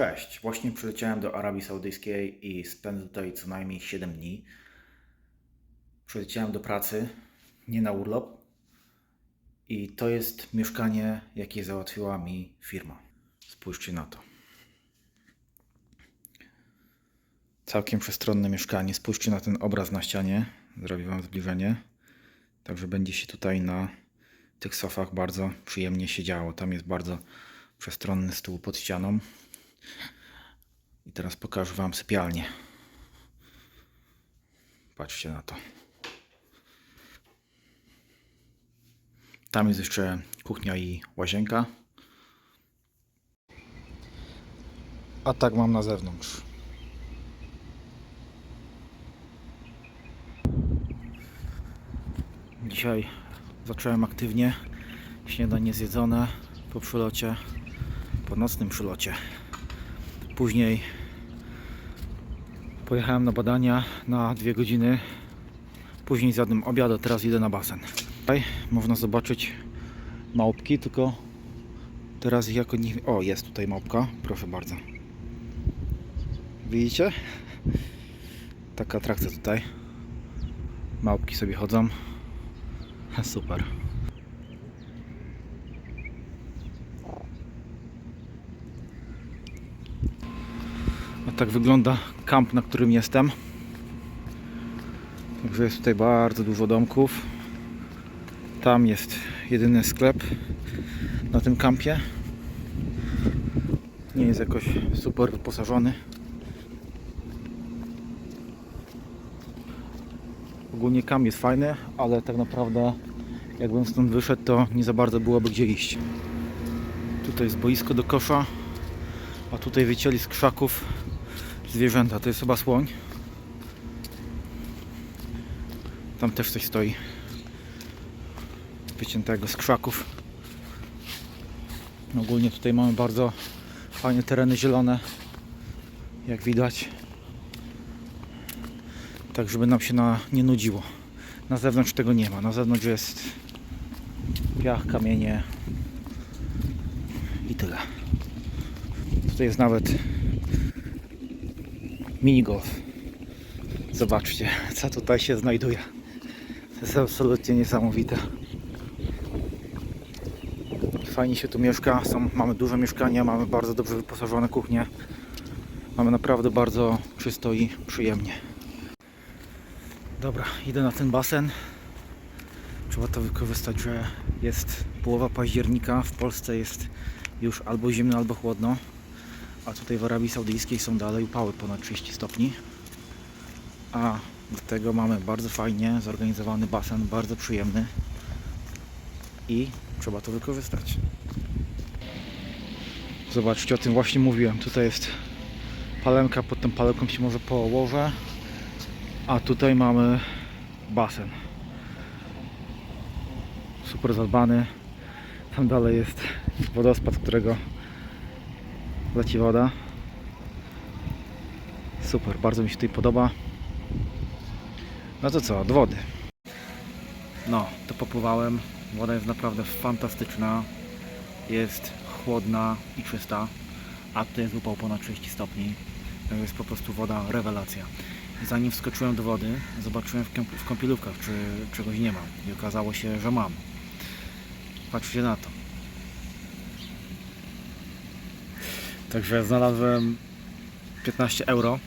Cześć, właśnie przyleciałem do Arabii Saudyjskiej i spędzę tutaj co najmniej 7 dni. Przyleciałem do pracy, nie na urlop. I to jest mieszkanie, jakie załatwiła mi firma. Spójrzcie na to. Całkiem przestronne mieszkanie. Spójrzcie na ten obraz na ścianie. Zrobię Wam zbliżenie. Także będzie się tutaj na tych sofach bardzo przyjemnie siedziało. Tam jest bardzo przestronny stół pod ścianą. I teraz pokażę Wam sypialnię. Patrzcie na to. Tam jest jeszcze kuchnia i łazienka. A tak mam na zewnątrz. Dzisiaj zacząłem aktywnie. Śniadanie zjedzone po przylocie, po nocnym przylocie. Później pojechałem na badania na dwie godziny. Później zjadłem obiad, a teraz idę na basen. Tutaj można zobaczyć małpki, tylko teraz ich jako nie... O, jest tutaj małpka, proszę bardzo. Widzicie? Taka atrakcja tutaj. Małpki sobie chodzą. Super. Tak wygląda kamp, na którym jestem. Także jest tutaj bardzo dużo domków. Tam jest jedyny sklep na tym kampie. Nie jest jakoś super wyposażony. Ogólnie kamp jest fajny, ale tak naprawdę jakbym stąd wyszedł, to nie za bardzo byłoby gdzie iść. Tutaj jest boisko do kosza, a tutaj wycięli z krzaków zwierzęta. To jest chyba słoń. Tam też coś stoi. Wyciętego z krzaków. Ogólnie tutaj mamy bardzo fajne tereny zielone. Jak widać. Tak, żeby nam się na, nie nudziło. Na zewnątrz tego nie ma. Na zewnątrz jest piach, kamienie i tyle. Tutaj jest nawet minigolf. Zobaczcie, co tutaj się znajduje. To jest absolutnie niesamowite. Fajnie się tu mieszka. Są, mamy duże mieszkania, mamy bardzo dobrze wyposażone kuchnie. Mamy naprawdę bardzo czysto i przyjemnie. Dobra, idę na ten basen. Trzeba to wykorzystać, że jest połowa października. W Polsce jest już albo zimno, albo chłodno. A tutaj w Arabii Saudyjskiej są dalej upały ponad 30 stopni. A do tego mamy bardzo fajnie zorganizowany basen, bardzo przyjemny. I trzeba to wykorzystać. Zobaczcie, o tym właśnie mówiłem. Tutaj jest palemka, pod tą palemką się może położę. A tutaj mamy basen. Super zadbany. Tam dalej jest wodospad, którego leci woda. Super, bardzo mi się tutaj podoba. No to co, od wody. No, to popływałem. Woda jest naprawdę fantastyczna. Jest chłodna i czysta. A tutaj jest upał ponad 30 stopni. To jest po prostu woda rewelacja. Zanim wskoczyłem do wody, zobaczyłem w, w kąpielówkach, czy czegoś nie mam. I okazało się, że mam. Patrzcie na to. Także znalazłem 15 euro.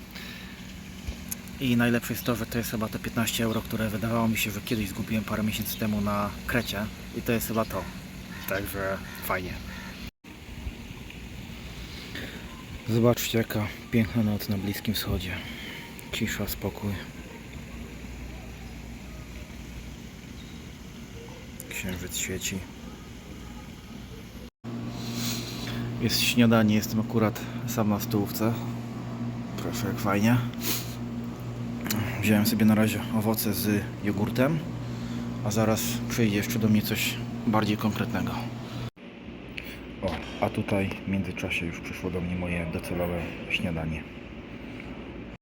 I najlepsze jest to, że to jest chyba te 15 euro, które wydawało mi się, że kiedyś zgubiłem parę miesięcy temu na Krecie. I to jest chyba to. Także fajnie. Zobaczcie jaka piękna noc na Bliskim Wschodzie. Cisza, spokój. Księżyc świeci. Jest śniadanie, jestem akurat sam na stołówce. Proszę, jak fajnie. Wziąłem sobie na razie owoce z jogurtem, a zaraz przyjdzie jeszcze do mnie coś bardziej konkretnego. O, a tutaj w międzyczasie już przyszło do mnie moje docelowe śniadanie.